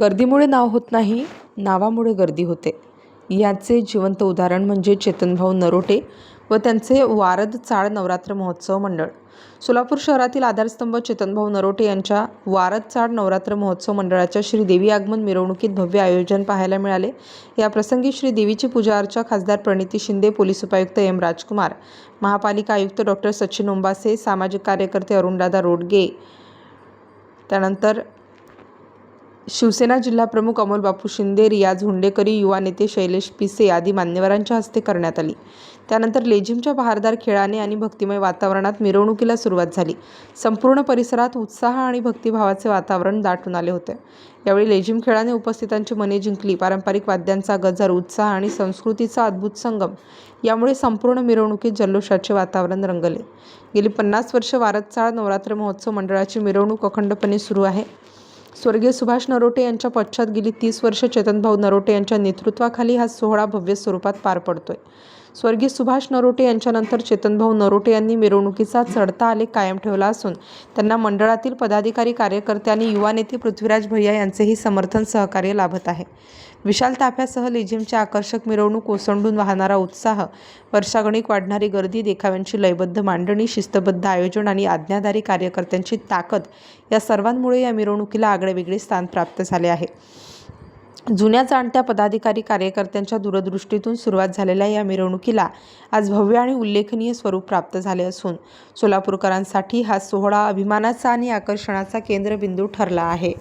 गर्दीमुळे नाव होत नाही नावामुळे गर्दी होते. याचे जिवंत उदाहरण म्हणजे चेतनभाऊ नरोटे व त्यांचे वारद चाळ नवरात्र महोत्सव मंडळ. सोलापूर शहरातील आधारस्तंभ चेतनभाऊ नरोटे यांच्या वारद चाळ नवरात्र महोत्सव मंडळाच्या श्री देवी आगमन मिरवणुकीत भव्य आयोजन पाहायला मिळाले. या प्रसंगी श्री देवीची पूजा अर्चा खासदार प्रणिती शिंदे पोलीस उपायुक्त एम राजकुमार महापालिका आयुक्त डॉक्टर सचिन ओंबासे सामाजिक कार्यकर्ते अरुणदादा रोडगे त्यानंतर शिवसेना जिल्हाप्रमुख अमोल बापू शिंदे रियाज हुंडेकरी युवा नेते शैलेश पिसे आदी मान्यवरांच्या हस्ते करण्यात आली. त्यानंतर लेझिमच्या बहारदार खेळाने आणि भक्तिमय वातावरणात मिरवणुकीला सुरुवात झाली. संपूर्ण परिसरात उत्साह आणि भक्तिभावाचे वातावरण दाटून आले होते. यावेळी लेझिम खेळाने उपस्थितांची मने जिंकली. पारंपरिक वाद्यांचा गजर उत्साह आणि संस्कृतीचा अद्भुत संगम यामुळे संपूर्ण मिरवणुकीत जल्लोषाचे वातावरण रंगले. गेली पन्नास वर्ष वारदचाळ नवरात्र महोत्सव मंडळाची मिरवणूक अखंडपणे सुरू आहे. स्वर्गीय सुभाष नरोटे यांच्या पश्चात गेली तीस वर्ष चेतनभाऊ नरोटे यांच्या नेतृत्वाखाली हा सोहळा भव्य स्वरूपात पार पडतोय. स्वर्गीय सुभाष नरोटे यांच्यानंतर चेतनभाऊ नरोटे यांनी मिरवणुकीचा चढता आलेख कायम ठेवला असून त्यांना मंडळातील पदाधिकारी कार्यकर्ते आणि युवा नेते पृथ्वीराज भैया यांचेही समर्थन सहकार्य लाभत आहे. विशाल ताफ्यासह लेझिमची आकर्षक मिरवणूक ओसंडून वाहणारा उत्साह वर्षागणिक वाढणारी गर्दी देखाव्यांची लयबद्ध मांडणी शिस्तबद्ध आयोजन आणि आज्ञाधारी कार्यकर्त्यांची ताकद या सर्वांमुळे या मिरवणुकीला आगळेवेगळे स्थान प्राप्त झाले आहे. जुन्या जाणत्या पदाधिकारी कार्यकर्त्यांच्या दूरदृष्टीतून सुरुवात झालेल्या या मिरवणुकीला आज भव्य आणि उल्लेखनीय स्वरूप प्राप्त झाले असून सोलापूरकरांसाठी हा सोहळा अभिमानाचा आणि आकर्षणाचा केंद्रबिंदू ठरला आहे.